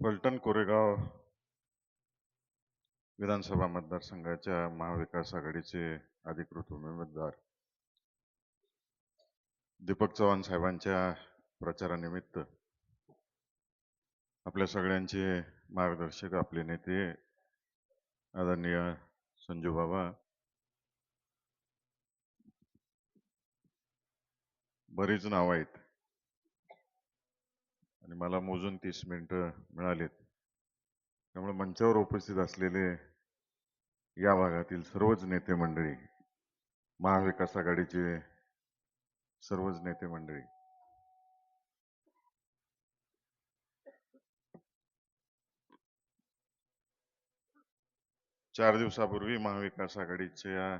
फलटण कोरेगाव विधानसभा मतदारसंघाच्या महाविकास आघाडीचे अधिकृत उमेदवार दीपक चव्हाण साहेबांच्या प्रचारानिमित्त आपल्या सगळ्यांचे मार्गदर्शक आपले नेते आदरणीय संजू बाबा बरीच नावं आहेत. आणि मला मोजून तीस मिनिटं मिळालीत. त्यामुळे मंचावर उपस्थित असलेले या भागातील सर्वच नेते मंडळी महाविकास आघाडीचे सर्वच नेते मंडळी. चार दिवसापूर्वी महाविकास आघाडीच्या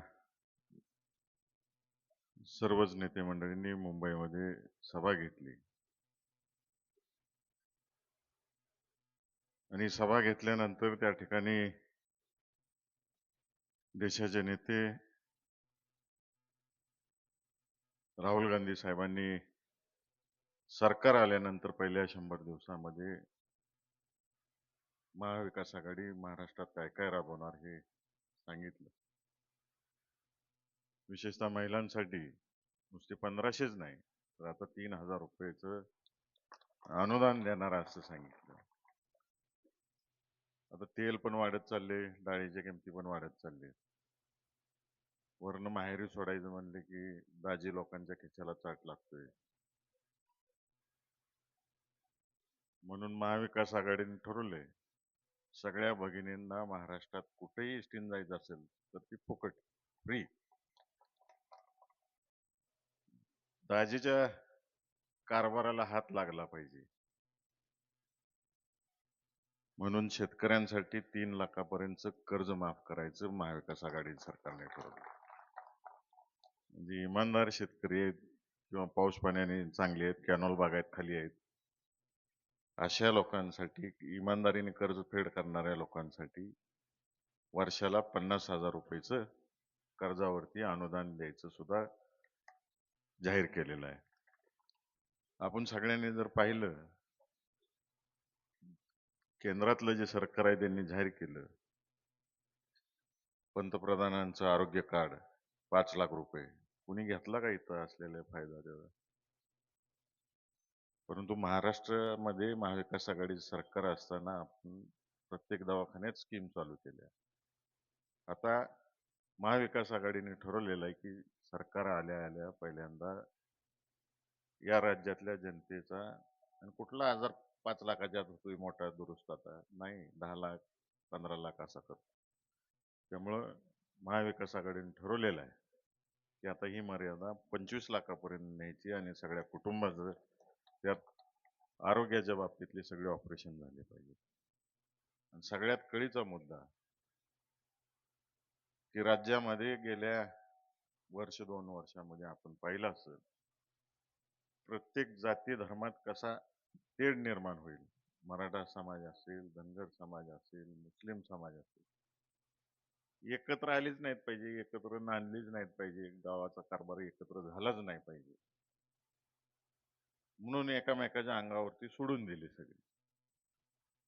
सर्वच नेते मंडळींनी मुंबईमध्ये सभा घेतली. आणि सभा घेतल्यानंतर त्या ठिकाणी देशाचे नेते राहुल गांधी साहेबांनी सरकार आल्यानंतर पहिल्या शंभर दिवसामध्ये महाविकास आघाडी महाराष्ट्रात काय काय राबवणार हे सांगितलं. विशेषतः महिलांसाठी नुसते पंधराशेच नाही तर आता तीन हजार रुपयेच अनुदान देणार असं सांगितलं. आता तेल पण वाढत चालले डाळीच्या किमती पण वाढत चालले. वरनं माहेरी सोडायचं म्हणले की दाजी लोकांच्या खिशाला चाट लागतोय. म्हणून महाविकास आघाडीने ठरवले सगळ्या भगिनींना महाराष्ट्रात कुठेही एसटीन जायचं असेल तर ती फुकट फ्री दाजीच्या कारभाराला हात लागला पाहिजे. म्हणून शेतकऱ्यांसाठी तीन लाखापर्यंत कर्ज माफ करायचं महाविकास आघाडी सरकारने ठरवलं. म्हणजे इमानदार शेतकरी आहेत किंवा पाऊस पाण्याने चांगले आहेत कॅनॉल बागायत खाली आहेत. अशा लोकांसाठी इमानदारीने कर्जफेड करणाऱ्या लोकांसाठी वर्षाला पन्नास हजार रुपयेचं कर्जावरती अनुदान द्यायचं सुद्धा जाहीर केलेलं आहे. आपण सगळ्यांनी जर पाहिलं केंद्रातलं जे सरकार आहे त्यांनी जाहीर केलं. पंतप्रधानांचं आरोग्य कार्ड पाच लाख रुपये. कुणी घेतला का इथं असलेला फायदा त्याचा परंतु महाराष्ट्रामध्ये महाविकास आघाडीचं सरकार असताना आपण प्रत्येक दवाखान्यात स्कीम चालू केल्या. आता महाविकास आघाडीने ठरवलेलं आहे की सरकार आल्या आल्या पहिल्यांदा या राज्यातल्या जनतेचा आणि कुठला आजार पाच लाखाच्या होतोय मोठा दुरुस्त आता नाही दहा लाख पंधरा लाख असा करतो. त्यामुळं महाविकास आघाडीने ठरवलेलं आहे की आता ही मर्यादा पंचवीस लाखापर्यंत न्यायची आणि सगळ्या कुटुंबाचं त्यात आरोग्याच्या बाबतीतले सगळे ऑपरेशन झाले पाहिजे. आणि सगळ्यात कळीचा मुद्दा की राज्यामध्ये गेल्या वर्ष दोन वर्षामध्ये आपण पाहिलं असेल प्रत्येक जाती धर्मात कसा तेढ निर्माण होईल. मराठा समाज असेल धनगर समाज असेल मुस्लिम समाज असेल. एकत्र आलीच नाहीत पाहिजे एकत्र नांदलीच नाहीत पाहिजे गावाचा कारभार एकत्र झालाच नाही पाहिजे. म्हणून एकामेकाच्या अंगावरती सोडून दिली सगळी.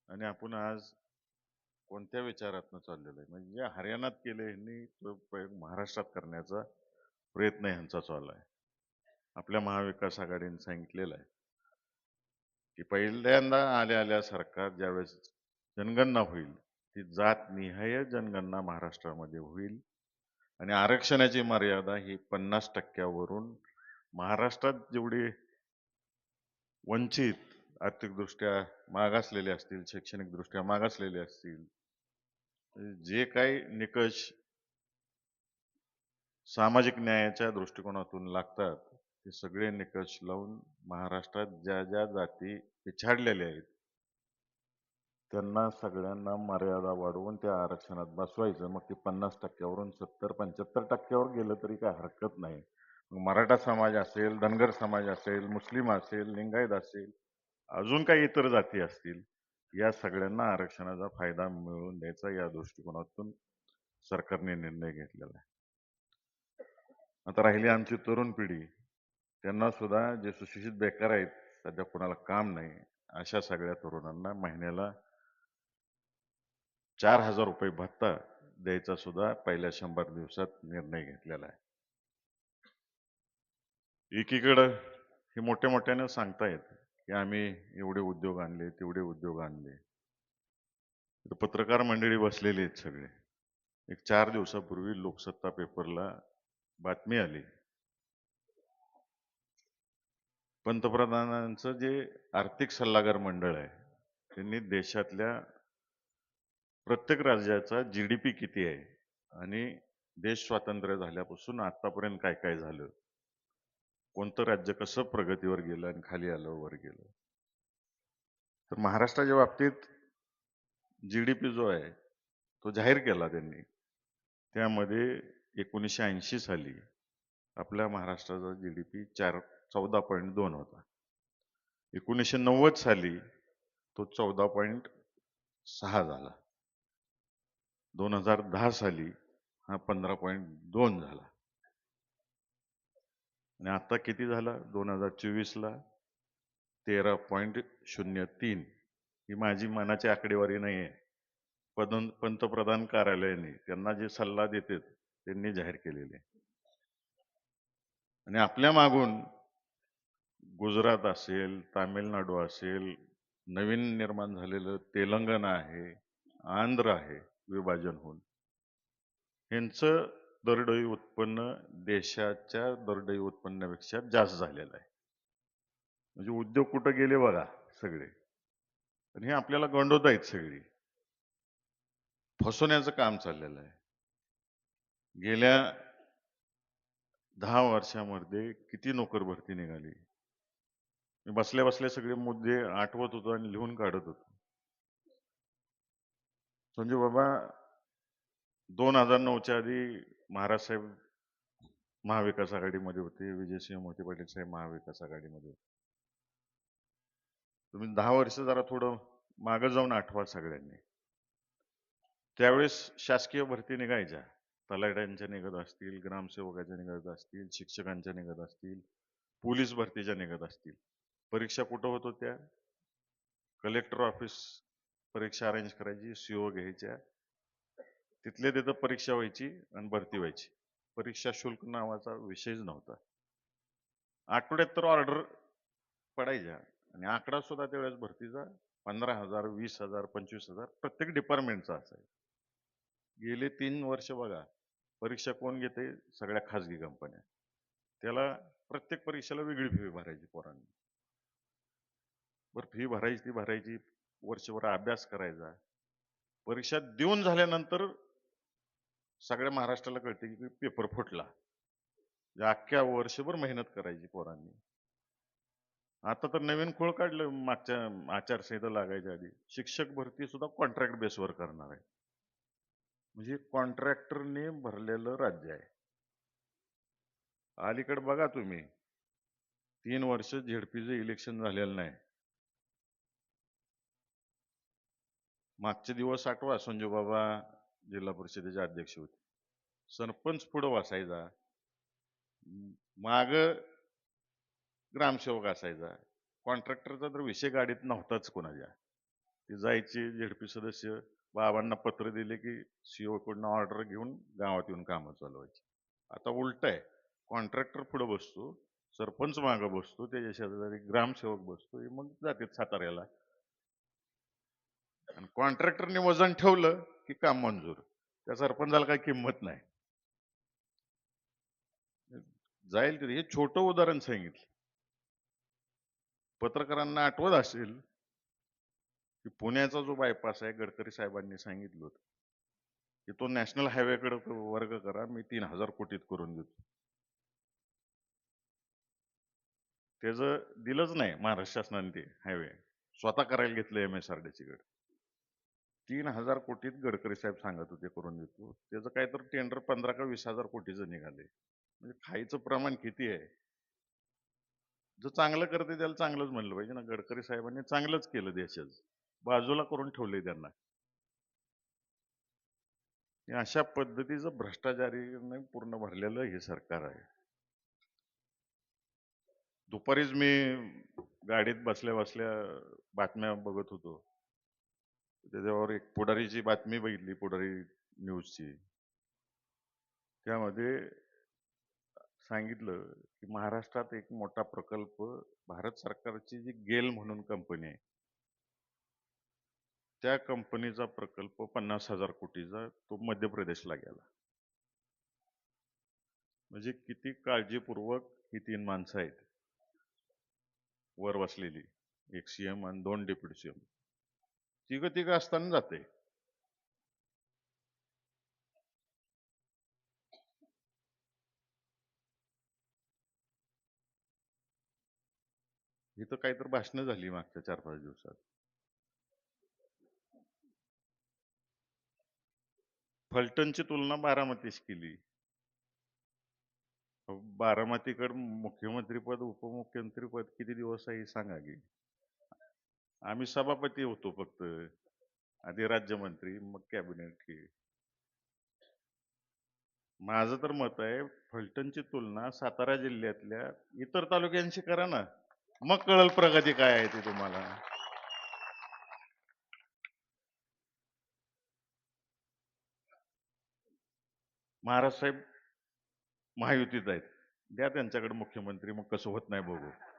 आणि आपण आज कोणत्या विचारातनं चाललेलं आहे? म्हणजे जे हरियाणात केले ह्यांनी तो प्रयोग महाराष्ट्रात करण्याचा प्रयत्न ह्यांचा चालला आहे. आपल्या महाविकास आघाडीने सांगितलेलं आहे. की पहिल्यांदा आल्या आल्या सरकार ज्यावेळेस जनगणना होईल ती जात निहाय जनगणना महाराष्ट्रामध्ये होईल. आणि आरक्षणाची मर्यादा ही पन्नास टक्क्यावरून महाराष्ट्रात जेवढी वंचित आर्थिकदृष्ट्या मागासलेले असतील शैक्षणिकदृष्ट्या मागासलेले असतील जे काही निकष सामाजिक न्यायाच्या दृष्टिकोनातून लागतात ते सगळे निकष लावून महाराष्ट्रात ज्या ज्या जाती पिछाडलेल्या आहेत त्यांना सगळ्यांना मर्यादा वाढवून त्या आरक्षणात बसवायचं. मग ते पन्नास टक्क्यावरून सत्तर पंच्याहत्तर टक्क्यावर गेलं तरी काय हरकत नाही. मग मराठा समाज असेल धनगर समाज असेल मुस्लिम असेल लिंगायत असेल अजून काही इतर जाती असतील या सगळ्यांना आरक्षणाचा फायदा मिळवून द्यायचा या दृष्टिकोनातून सरकारने निर्णय घेतलेला आहे. आता राहिली आमची तरुण पिढी. त्यांना सुद्धा जे सुशिक्षित बेकार आहेत सध्या कोणाला काम नाही अशा सगळ्या तरुणांना महिन्याला चार हजार रुपये भत्ता द्यायचा सुद्धा पहिल्या शंभर दिवसात निर्णय घेतलेला आहे. एकीकडं हे मोठ्या मोठ्यानं सांगतायत की आम्ही एवढे उद्योग आणले तेवढे उद्योग आणले. पत्रकार मंडळी बसलेली आहेत सगळे. एक चार दिवसापूर्वी लोकसत्ता पेपरला बातमी आली. पंतप्रधानांचं जे आर्थिक सल्लागार मंडळ आहे त्यांनी देशातल्या प्रत्येक राज्याचा जी डी पी किती आहे आणि देश स्वातंत्र्य झाल्यापासून आतापर्यंत काय काय झालं? कोणतं राज्य कसं प्रगतीवर गेलं आणि खाली आलं वर गेलं? तर महाराष्ट्राच्या बाबतीत जी डी पी जो आहे तो जाहीर केला त्यांनी. त्यामध्ये एकोणीसशे ऐंशी साली आपल्या महाराष्ट्राचा जी डी पी चार चौदा पॉईंट दोन होता. एकोणीसशे नव्वद साली तो चौदा पॉईंट सहा झाला. दोन हजार दहा साली हा पंधरा पॉईंट दोन झाला. आणि आता किती झाला? दोन हजार चोवीसला तेरा पॉईंट शून्य तीन. ही माझी मनाची आकडेवारी नाही आहे पदन पंतप्रधान कार्यालयाने त्यांना जे सल्ला देते त्यांनी जाहीर केलेले आणि आपल्या मागून गुजरात असेल तामिळनाडू असेल नवीन निर्माण झालेलं तेलंगणा आहे आंध्र आहे विभाजन होऊन यांचं दरडोई उत्पन्न देशाच्या दरडोई उत्पन्नापेक्षा जास्त झालेलं आहे. म्हणजे उद्योग कुठं गेले बघा सगळे. आणि हे आपल्याला गंडवत आहेत सगळी. फसवण्याचं काम चाललेलं आहे. गेल्या दहा वर्षामध्ये किती नोकर भरती निघाली? मी बसल्या बसल्या सगळे मुद्दे आठवत होतो आणि लिहून काढत होतो. संजू बाबा दोन हजार नऊच्या आधी महाराज साहेब महाविकास आघाडीमध्ये होते विजयसिंह मोहिते पाटील साहेब महाविकास आघाडीमध्ये होते. तुम्ही दहा वर्ष जरा थोडं मागं जाऊन आठवा सगळ्यांनी. त्यावेळेस शासकीय भरती निघायच्या. तलाट्यांच्या निघत असतील ग्रामसेवकाच्या निघत असतील शिक्षकांच्या निघत असतील पोलीस भरतीच्या निघत असतील. परीक्षा कुठं होत होत्या? कलेक्टर ऑफिस परीक्षा अरेंज करायची सीओ घ्यायच्या. तिथले तिथं परीक्षा व्हायची आणि भरती व्हायची. परीक्षा शुल्क नावाचा विषयच नव्हता. आठवड्यात तर ऑर्डर पडायच्या. आणि आकडा सुद्धा त्यावेळेस भरतीचा पंधरा हजार वीस हजार पंचवीस हजार प्रत्येक डिपार्टमेंटचा असायचा. गेले तीन वर्ष बघा परीक्षा कोण घेते? सगळ्या खाजगी कंपन्या त्याला प्रत्येक परीक्षेला वेगळी फी भरायची पोरांनी. बरं फी भरायची ती भरायची वर्षभर अभ्यास करायचा. परीक्षा देऊन झाल्यानंतर सगळ्या महाराष्ट्राला कळते की पेपर फुटला. अख्ख्या वर्षभर मेहनत करायची पोरांनी. आता तर नवीन खोळ काढलं मागच्या आचारसंहिता लागायच्या आधी. शिक्षक भरती सुद्धा कॉन्ट्रॅक्ट बेसवर करणार आहे. म्हणजे कॉन्ट्रॅक्टरने भरलेलं राज्य आहे. अलीकडे बघा तुम्ही. तीन वर्ष झेडपीचं इलेक्शन झालेलं नाही. मागचे दिवस आठवा संजूबाबा जिल्हा परिषदेचे अध्यक्ष होते. सरपंच पुढं वाचायचा माग ग्रामसेवक असायचा. कॉन्ट्रॅक्टरचा तर विषय गाडीत नव्हताच कोणाच्या. ते जायचे झेडपी सदस्य बाबांना पत्र दिले की सीओ कडनं ऑर्डर घेऊन गावात येऊन कामं चालवायची आता उलट आहे. कॉन्ट्रॅक्टर पुढं बसतो सरपंच मागं बसतो त्याच्या शेजारी ग्रामसेवक बसतो हे मग जाते साताऱ्याला. आणि कॉन्ट्रॅक्टरने वजन ठेवलं की काम मंजूर. त्या सरपंचाला काही किंमत नाही. जाईल तिथे. हे छोटं उदाहरण सांगितलं. पत्रकारांना आठवत असेल की पुण्याचा जो बायपास आहे गडकरी साहेबांनी सांगितलं होतं की तो नॅशनल हायवेकडे वर्ग करा मी तीन हजार कोटीत करून देतो. त्याचं दिलंच नाही महाराष्ट्र शासनाने ते हायवे. स्वतः करायला घेतलं एम एस आर डी कडे. तीन हजार कोटीत गडकरी साहेब सांगत होते करून देतो त्याचं काय तर टेंडर पंधरा का वीस हजार कोटीचं निघाले. म्हणजे खाईचं प्रमाण किती आहे? जो चांगलं करते त्याला चांगलंच म्हणलं पाहिजे ना. गडकरी साहेबांनी चांगलंच केलं देशाचं. बाजूला करून ठेवलंय त्यांना. अशा पद्धतीचं भ्रष्टाचारीने पूर्ण भरलेलं हे सरकार आहे. दुपारीच मी गाडीत बसल्या बसल्या बातम्या बघत होतो. त्याच्यावर एक पुढारीची बातमी बघितली पुढारी न्यूजची. त्यामध्ये सांगितलं की महाराष्ट्रात एक मोठा प्रकल्प भारत सरकारची जी गेल म्हणून कंपनी आहे. त्या कंपनीचा प्रकल्प पन्नास हजार कोटीचा तो मध्य प्रदेशला गेला. म्हणजे किती काळजीपूर्वक ही तीन माणसं आहेत. वर बसलेली एक सीएम आणि दोन डेप्युटी सीएम तिघ तिघ असताना जाते. इथं काहीतरी भाषणं झाली मागच्या चार पाच दिवसात. फलटणची तुलना बारामतीशी केली. अहो, बारामतीकडे मुख्यमंत्रीपद उपमुख्यमंत्रीपद किती दिवस आहे सांगा की. आम्ही सभापती होतो फक्त. आधी राज्यमंत्री मग कॅबिनेट हे. माझं तर मत आहे फलटणची तुलना सातारा जिल्ह्यातल्या इतर तालुक्यांशी करा ना. मग कळल प्रगती काय आहे ती तुम्हाला. महाराज साहेब महायुतीत आहेत. द्या त्यांच्याकडे मुख्यमंत्री मग कसं होत नाही बघू.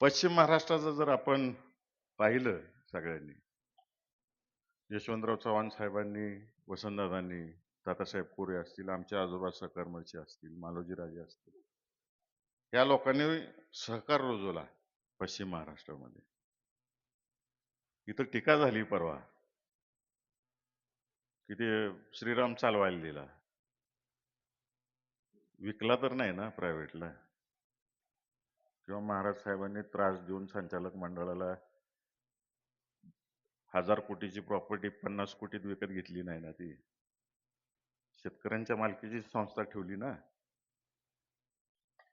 पश्चिम महाराष्ट्राचं जर आपण पाहिलं सगळ्यांनी यशवंतराव चव्हाण साहेबांनी वसंतदादांनी तातासाहेब कोरे असतील आमचे आजोबा सकर्मचे असतील मालोजीराजे असतील या लोकांनी सहकार रुजवला पश्चिम महाराष्ट्रामध्ये. इथं टीका झाली परवा. की ते श्रीराम चालवायला दिला. विकला तर नाही ना प्रायव्हेटला किंवा महाराज साहेबांनी त्रास देऊन संचालक मंडळाला हजार कोटीची प्रॉपर्टी पन्नास कोटीत विकत घेतली नाही ना ती. शेतकऱ्यांच्या मालकीची संस्था ठेवली ना.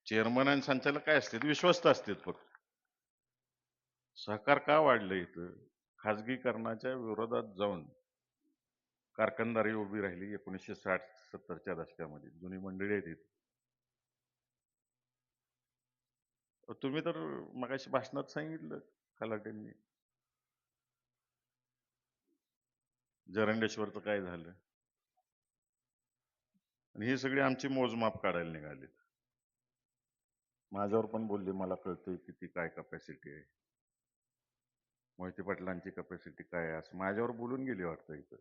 चेअरमन आणि संचालक काय असतात विश्वस्त असतात फक्त. सहकार का वाढलं इथं? खाजगीकरणाच्या विरोधात जाऊन कारखानदारी उभी राहिली एकोणीसशे साठ सत्तरच्या दशकामध्ये. जुनी मंडळी आहेत तुम्ही तर मगाशी भाषणात सांगितलं खलाटेंनी जरंडेश्वरचं काय झालं? आणि हे सगळे आमची मोजमाप काढायला निघाले माझ्यावर पण बोलले मला कळतंय किती काय कपॅसिटी आहे. मोहिते पाटलांची कपॅसिटी काय आहे? असं माझ्यावर बोलून गेली वाटतं इथं.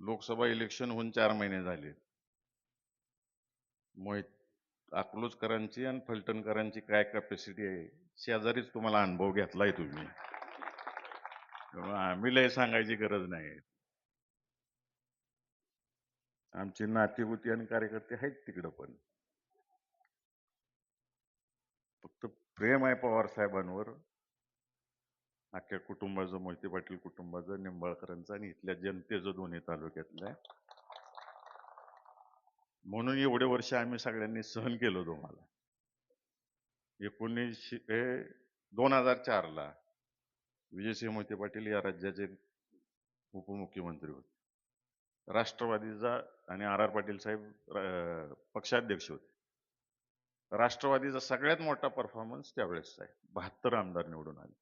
लोकसभा इलेक्शन होऊन चार महिने झाले मोहित अकलूजकरांची आणि फलटणकरांची काय कॅपॅसिटी आहे शेजारीच तुम्हाला अनुभव घेतला आहे तुम्ही. त्यामुळे आम्ही लय सांगायची गरज नाही. आमची नातीभूती आणि कार्यकर्ते आहेत तिकडं पण. फक्त प्रेम आहे पवार साहेबांवर. अख्ख्या कुटुंबाचं मोहिते पाटील कुटुंबाचं निंबाळकरांचं आणि इथल्या जनतेचं दोन्ही तालुक्यातल्या म्हणून एवढे वर्ष आम्ही सगळ्यांनी सहन केलं तुम्हाला. एकोणीसशे दोन हजार चारला विजयसिंह मोहिते पाटील या राज्याचे उपमुख्यमंत्री होते. राष्ट्रवादीचा आणि आर आर पाटील साहेब पक्षाध्यक्ष होते. राष्ट्रवादीचा सगळ्यात मोठा परफॉर्मन्स त्यावेळेस आहे बहात्तर आमदार निवडून आले.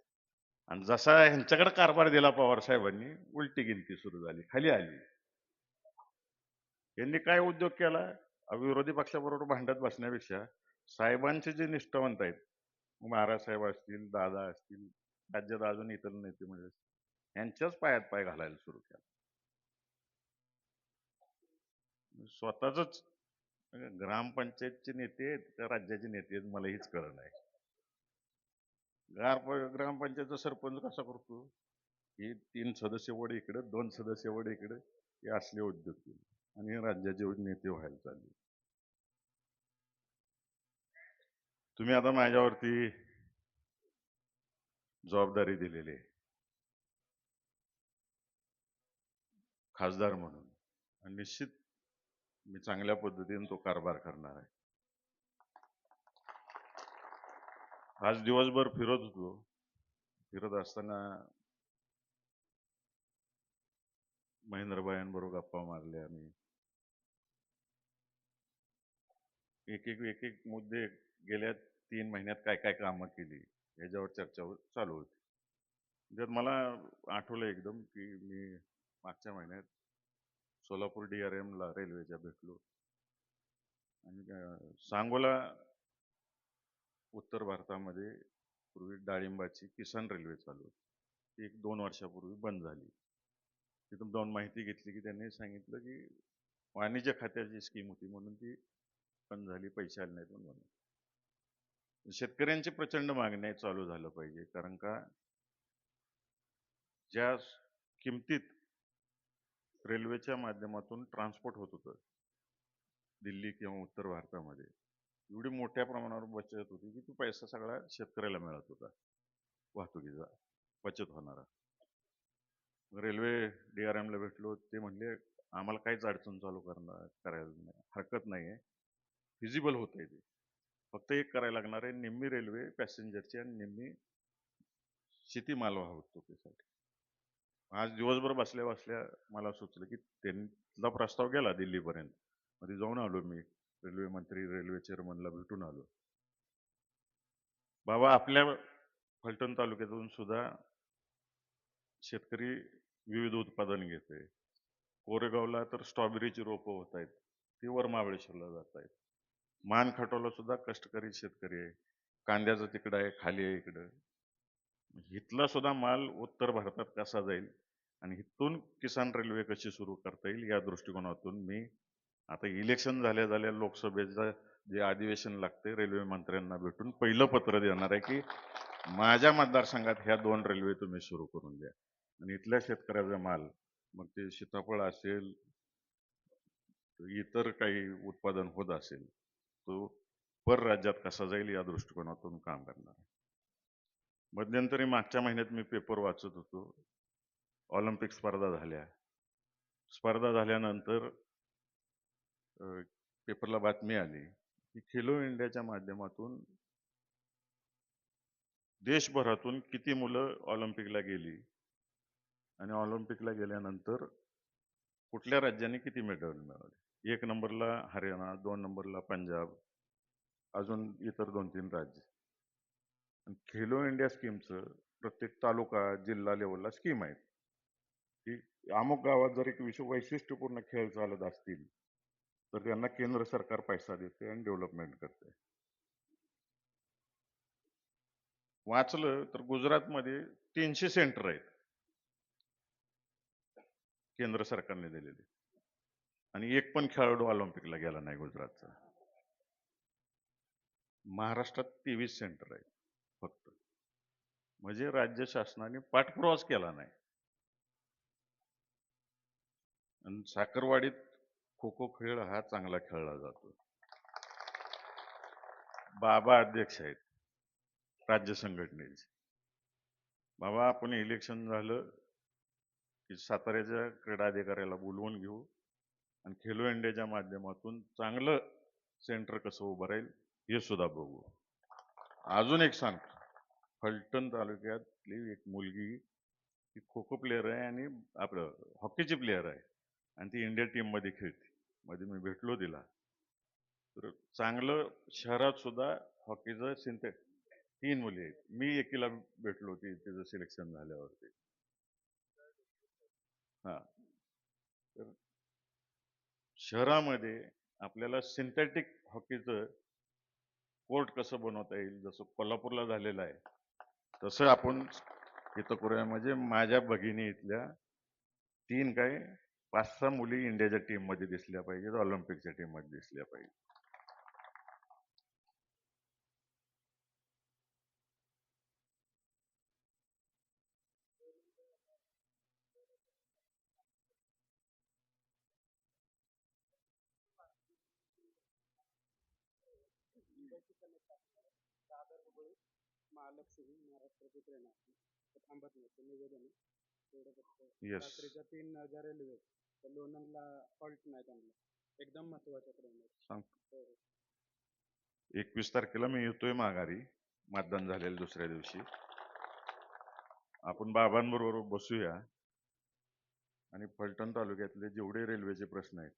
आणि जसा ह्यांच्याकडे कारभार दिला पवार साहेबांनी उलटी गिनती सुरू झाली खाली आली. यांनी काय उद्योग केला? विरोधी पक्षाबरोबर भांडत बसण्यापेक्षा साहेबांचे जे निष्ठावंत आहेत महाराज साहेब असतील दादा असतील राज्यात अजून इतर नेते म्हणजे यांच्याच पायात पाय घालायला सुरू केला. स्वतःच ग्रामपंचायतचे नेते आहेत का राज्याचे नेते आहेत मला हीच कळलं नाही. गार ग्रामपंचायतचा सरपंच कसा करतो? हे तीन सदस्य वड इकडे दोन सदस्य वड इकडे हे असले उद्योग केले. आणि राज्याचे नेते व्हायला चालले. तुम्ही आता माझ्यावरती जबाबदारी दिलेली आहे. खासदार म्हणून. आणि निश्चित मी चांगल्या पद्धतीने तो कारभार करणार आहे. आज दिवसभर फिरत होतो. फिरत असताना महेंद्रबायांबरोबर गप्पा मारल्या आम्ही. एक एक एक एक मुद्दे गेल्या तीन महिन्यात काय काय कामं केली ह्याच्यावर चर्चा चालू होती. जर मला आठवलं एकदम की मी मागच्या महिन्यात सोलापूर डी आर एमला रेल्वेच्या भेटलो. आणि सांगोला उत्तर भारतामध्ये पूर्वी डाळिंबाची किसान रेल्वे चालू होती. ती एक दोन वर्षापूर्वी बंद झाली. तिथून जाऊन माहिती घेतली की त्यांनी सांगितलं की वाणिज्य खात्याची स्कीम होती म्हणून ती बंद झाली पैसे आले नाहीत म्हणून. शेतकऱ्यांची प्रचंड मागणी चालू झालं पाहिजे कारण का ज्या किमतीत रेल्वेच्या माध्यमातून ट्रान्सपोर्ट होत होतं दिल्ली किंवा उत्तर भारतामध्ये एवढी मोठ्या प्रमाणावर बचत होती की तो पैसा सगळा शेतकऱ्याला मिळत होता वाहतुकीचा बचत होणारा. रेल्वे डी आर एमला भेटलो ते म्हणले आम्हाला काहीच अडचण चालू करणार करायला नाही हरकत नाही आहे फिजिबल होत आहे ते. फक्त एक करायला लागणार आहे निम्मी रेल्वे पॅसेंजरची आणि निम्मी शेती शेतीमाल वाहतुकीसाठी. आज दिवसभर बसल्या बसल्या मला सुचलं की त्यांचा प्रस्ताव गेला दिल्लीपर्यंत. मध्ये जाऊन आलो मी रेल्वे मंत्री रेल्वे चेअरमनला भेटून आलो. बाबा आपल्या फलटण तालुक्यातून सुद्धा शेतकरी विविध उत्पादन घेते. कोरेगावला तर स्ट्रॉबेरीची रोपं होत आहेत. ती वर महाबळेश्वरला जात आहेत. मान खटोला सुद्धा कष्टकरी शेतकरी आहे. कांद्याचं तिकडं आहे खाली आहे इकडं. इथला सुद्धा माल उत्तर भारतात कसा जाईल आणि इथून किसान रेल्वे कशी सुरू करता येईल या दृष्टिकोनातून मी आता इलेक्शन झाल्या झाल्या लोकसभेचं जे अधिवेशन लागते रेल्वे मंत्र्यांना भेटून पहिलं पत्र देणार आहे की माझ्या मतदारसंघात ह्या दोन रेल्वे तुम्ही सुरू करून द्या. आणि इथल्या शेतकऱ्याचा माल मग ते सीताफळ असेल इतर काही उत्पादन होत असेल तो परराज्यात कसा जाईल या दृष्टिकोनातून काम करणार मध्यंतरी मागच्या महिन्यात मी पेपर वाचत होतो. ऑलिम्पिक स्पर्धा झाल्या. स्पर्धा झाल्यानंतर पेपरला बातमी आली की खेलो इंडियाच्या माध्यमातून देशभरातून किती मुलं ऑलिम्पिकला गेली? आणि ऑलिम्पिकला गेल्यानंतर कुठल्या राज्याने किती मेडल मिळवले? एक नंबरला हरियाणा दोन नंबरला पंजाब अजून इतर दोन तीन राज्य खेलो इंडिया स्कीमचं प्रत्येक तालुका जिल्हा लेवलला स्कीम आहेत. की अमुक गावात जर एक विश्व वैशिष्ट्यपूर्ण खेळ चालत असतील तर त्यांना केंद्र सरकार पैसा देते आणि डेव्हलपमेंट करते. वाचलं तर गुजरातमध्ये तीनशे सेंटर आहेत. केंद्र सरकारने दिलेले. आणि एक पण खेळाडू ऑलिम्पिकला गेला नाही गुजरातचा. महाराष्ट्रात तेवीस सेंटर आहेत फक्त. म्हणजे राज्य शासनाने पाठपुरावाच केला नाही. आणि साखरवाडीत खो खो खेळ हा चांगला खेळला जातो. बाबा अध्यक्ष आहेत राज्य संघटनेचे. बाबा आपण इलेक्शन झालं की साताऱ्याच्या क्रीडा अधिकाऱ्याला बोलवून घेऊ आणि खेलो इंडियाच्या माध्यमातून चांगलं सेंटर कसं उभं राहील हे सुद्धा बघू. अजून एक सांग फलटण तालुक्यातली एक मुलगी ती खो खो प्लेअर आहे आणि आपलं हॉकीची प्लेअर आहे. आणि ती इंडिया टीममध्ये खेळते. मध्ये मी भेटलो तिला. तर चांगलं शहरात सुद्धा हॉकीचं सिंथे तीन मुली आहेत. मी एकीला भेटलो होती तिचं सिलेक्शन झाल्यावरती. हा. तर शहरामध्ये आपल्याला सिंथेटिक हॉकीचं कोर्ट कसं बनवता येईल? जसं कोल्हापूरला झालेलं आहे. तसं आपण इथं करूया. म्हणजे माझ्या भगिनी इथल्या तीन काय? पाच सहा मुली इंडियाच्या टीममध्ये दिसल्या पाहिजेत ऑलिम्पिकच्या टीममध्ये पाहिजेत दादर हुबळी महालक्ष्मी महाराष्ट्राची ट्रेन आहे. थांबत नाही ते निवेदन तेवढं फक्त रात्रीच्या तीन हजार रेल्वे तर लोणंदला फॉल्ट नाही त्यांना. एकदम महत्त्वाच्या ट्रेन आहेत सांगतो हो, हो. एकवीस तारखेला मी येतोय माघारी. मतदान झालेलं दुसऱ्या दिवशी. आपण बाबांबरोबर बसूया. आणि फलटण तालुक्यातले जेवढे रेल्वेचे प्रश्न आहेत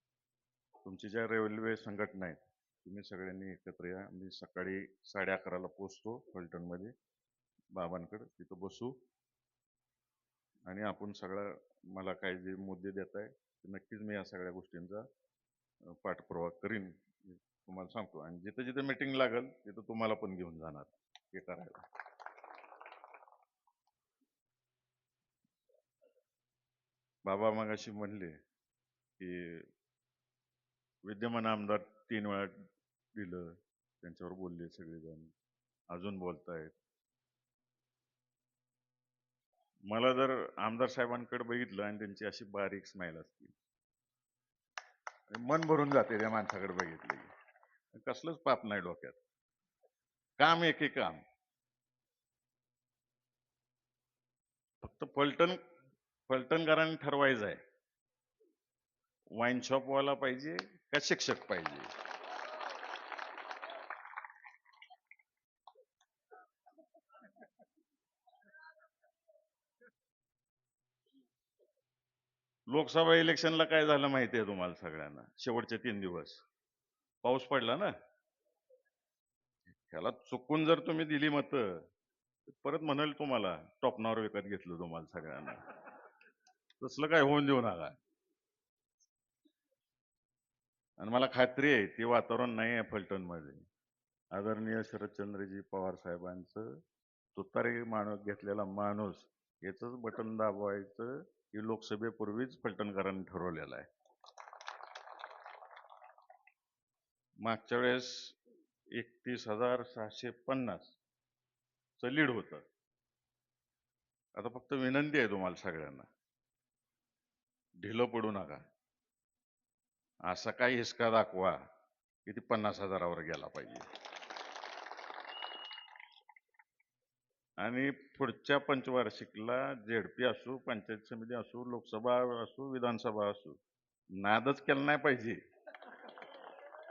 तुमची ज्या रेल्वे संघटना आहेत तुम्ही सगळ्यांनी एकत्र या. मी सकाळी साडे अकराला पोचतो फलटणमध्ये. बाबांकडे. तिथं बसू. आणि आपण सगळं मला काय जे मुद्दे देत आहे ते नक्कीच मी या सगळ्या गोष्टींचा पाठपुरावा करीन. तुम्हाला सांगतो. आणि जिथं जिथं मीटिंग लागेल तिथं तुम्हाला पण घेऊन जाणार. हे करायला. बाबा मगाशी म्हणले की विद्यमान आमदार तीन वेळा दिलं त्यांच्यावर बोलले सगळेजण. अजून बोलतायत. मला जर आमदार साहेबांकडे बघितलं आणि त्यांची अशी बारीक स्माईल असतील मन भरून जाते त्या माणसाकडे बघितलं कसलंच पाप नाही डोक्यात. काम एके काम. फक्त पलटण पलटणकारांनी ठरवायचं आहे. वाईन शॉपवाला पाहिजे का शिक्षक पाहिजे? लोकसभा इलेक्शनला काय झालं माहिती आहे तुम्हाला सगळ्यांना? शेवटचे तीन दिवस. पाऊस पडला ना? त्याला चुकून जर तुम्ही दिली मत परत म्हणाल तुम्हाला टॉपनावर विकत घेतलं तुम्हाला सगळ्यांना. तसलं काय होऊन देऊ नका. आणि मला खात्री आहे ते वातावरण नाही आहे फलटणमध्ये आदरणीय शरदचंद्रजी पवार साहेबांचं तुतारी माणूस घेतलेला माणूस याचंच बटन दाबवायचं हे लोकसभेपूर्वीच फलटणकरांनी ठरवलेलं आहे. मागच्या वेळेस एकतीस हजार सहाशे पन्नास च लीड होतं. आता फक्त विनंती आहे तुम्हाला सगळ्यांना. ढिलं पडू नका. असा काही हिसका दाखवा की ती पन्नास हजारावर गेला पाहिजे. आणि पुढच्या पंचवार्षिकला झेडपी असू पंचायत समिती असू लोकसभा असू विधानसभा असू नादच केला नाही पाहिजे.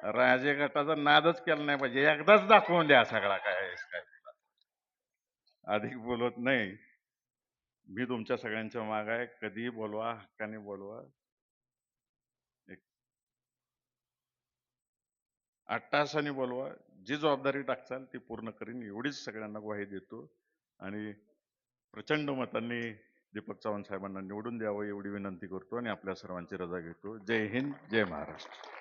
राजे गटाचा नादच केला नाही पाहिजे. एकदाच दाखवून द्या सगळा काय काय अधिक बोलत नाही. मी तुमच्या सगळ्यांच्या माग आहे. कधीही बोलवा हक्काने बोलवा. आठ तासाने बोलवा. जी जबाबदारी टाकचाल ती पूर्ण करीन. एवढीच सगळ्यांना ग्वाही देतो. आणि प्रचंड मतांनी दीपक चव्हाण साहेबांना निवडून द्यावं एवढी विनंती करतो आणि आपल्या सर्वांची रजा घेतो. जय हिंद जय महाराष्ट्र.